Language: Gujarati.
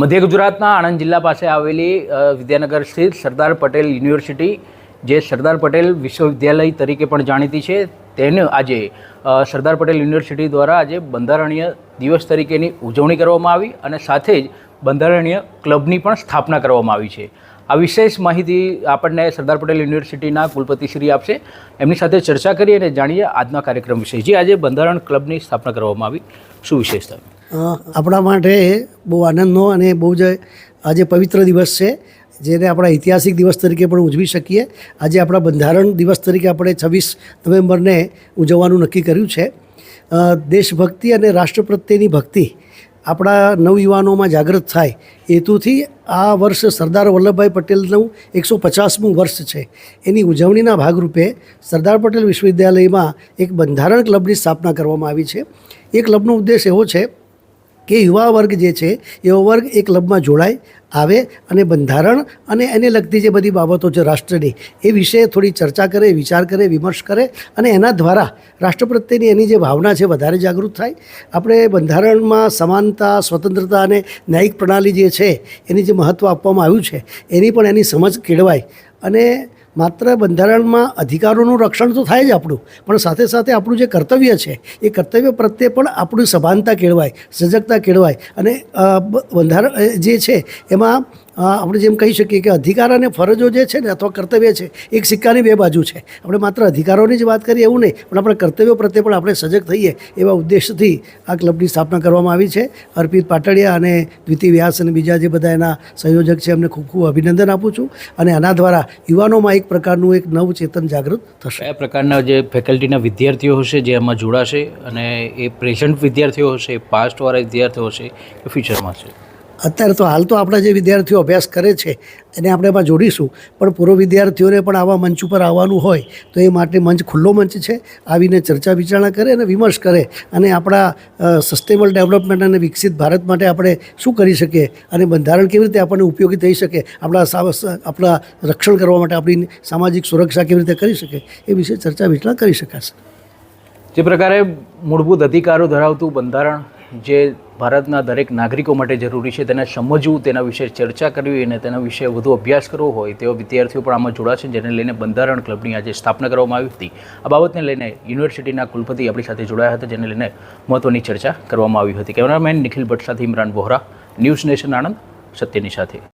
મધ્ય ગુજરાતના આણંદ જિલ્લા પાસે આવેલી વિદ્યાનગર સ્થિત સરદાર પટેલ યુનિવર્સિટી, જે સરદાર પટેલ વિશ્વવિદ્યાલય તરીકે પણ જાણીતી છે, તેને આજે સરદાર પટેલ યુનિવર્સિટી દ્વારા આજે બંધારણીય દિવસ તરીકેની ઉજવણી કરવામાં આવી અને સાથે જ બંધારણીય ક્લબની પણ સ્થાપના કરવામાં આવી છે. આ વિશેષ માહિતી આપણને સરદાર પટેલ યુનિવર્સિટીના કુલપતિશ્રી આપશે. એમની સાથે ચર્ચા કરી અને જાણીએ આજના કાર્યક્રમ વિશે. જે આજે બંધારણ ક્લબની સ્થાપના કરવામાં આવી. શું વિશેષતા? આપણા માટે બહુ આનંદનો અને બહુ જ આજે પવિત્ર દિવસ છે, જેને આપણા ઐતિહાસિક દિવસ તરીકે પણ ઉજવી શકીએ. આજે આપણા બંધારણ દિવસ તરીકે આપણે છવ્વીસ નવેમ્બરને ઉજવવાનું નક્કી કર્યું છે. દેશભક્તિ અને રાષ્ટ્ર પ્રત્યેની ભક્તિ આપણા નવયુવાનોમાં જાગૃત થાય હેતુથી આ વર્ષ સરદાર વલ્લભભાઈ પટેલનું એકસો પચાસમું વર્ષ છે. એની ઉજવણીના ભાગરૂપે સરદાર પટેલ વિશ્વવિદ્યાલયમાં એક બંધારણ ક્લબની સ્થાપના કરવામાં આવી છે. એ ક્લબનો ઉદ્દેશ એવો છે કે યુવા વર્ગ જે છે, એવો વર્ગ એ ક્લબમાં જોડાય, આવે અને બંધારણ અને એને લગતી જે બધી બાબતો છે રાષ્ટ્રની, એ વિશે થોડી ચર્ચા કરે, વિચાર કરે, વિમર્શ કરે અને એના દ્વારા રાષ્ટ્ર પ્રત્યેની એની જે ભાવના છે વધારે જાગૃત થાય. આપણે બંધારણમાં સમાનતા, સ્વતંત્રતા અને ન્યાયિક પ્રણાલી જે છે, એની જે મહત્ત્વ આપવામાં આવ્યું છે, એની પણ એની સમજ કેળવાય અને માત્ર બંધારણમાં અધિકારોનું રક્ષણ તો થાય જ આપણું, પણ સાથે સાથે આપણું જે કર્તવ્ય છે, એ કર્તવ્ય પ્રત્યે પણ આપણું સભાનતા કેળવાય, સજગતા કેળવાય. અને બંધારણ જે છે, એમાં આપણે જેમ કહી શકીએ કે અધિકાર અને ફરજો જે છે ને, અથવા કર્તવ્ય છે, એક સિક્કાની બે બાજુ છે. આપણે માત્ર અધિકારોની જ વાત કરીએ એવું નહીં, પણ આપણા કર્તવ્યો પ્રત્યે પણ આપણે સજગ થઈએ એવા ઉદ્દેશથી આ ક્લબની સ્થાપના કરવામાં આવી છે. અર્પિત પાટડિયા અને દ્વિતી વ્યાસ અને બીજા જે બધા એના સંયોજક છે, એમને ખૂબ ખૂબ અભિનંદન આપું છું અને આના દ્વારા યુવાનોમાં એક પ્રકારનું એક નવું ચેતન જાગૃત થશે. કયા પ્રકારના જે ફેકલ્ટીના વિદ્યાર્થીઓ હશે, જે એમાં જોડાશે અને એ પ્રેઝન્ટ વિદ્યાર્થીઓ હશે પાસ્ટવાળા વિદ્યાર્થીઓ હશે કે ફ્યુચરમાં છે? અત્યારે તો હાલ તો આપણા જે વિદ્યાર્થીઓ અભ્યાસ કરે છે, એને આપણે એમાં જોડીશું. પણ પૂર્વ વિદ્યાર્થીઓને પણ આવા મંચ ઉપર આવવાનું હોય, તો એ માટે મંચ ખુલ્લો મંચ છે. આવીને ચર્ચા વિચારણા કરે અને વિમર્શ કરે અને આપણા સસ્ટેબલ ડેવલપમેન્ટ અને વિકસિત ભારત માટે આપણે શું કરી શકીએ અને બંધારણ કેવી રીતે આપણને ઉપયોગી થઈ શકે, આપણા આપણા રક્ષણ કરવા માટે આપણી સામાજિક સુરક્ષા કેવી રીતે કરી શકે, એ વિશે ચર્ચા વિચારણા કરી શકાશે. જે પ્રકારે મૂળભૂત અધિકારો ધરાવતું બંધારણ, જે ભારતના દરેક નાગરિકો માટે જરૂરી છે તેને સમજવું, તેના વિશે ચર્ચા કરવી અને તેના વિશે વધુ અભ્યાસ કરવો હોય તેવા વિદ્યાર્થીઓ પણ આમાં જોડાશે, જેને લઈને બંધારણ ક્લબની આજે સ્થાપના કરવામાં આવી હતી. આ બાબતને લઈને યુનિવર્સિટીના કુલપતિ આપણી સાથે જોડાયા હતા, જેને લઈને મહત્વની ચર્ચા કરવામાં આવી હતી. કેમેરામેન નિખિલ ભટ્ટ સાથે ઇમરાન વોહરા, ન્યૂઝ નેશન આણંદ, સત્યની સાથે.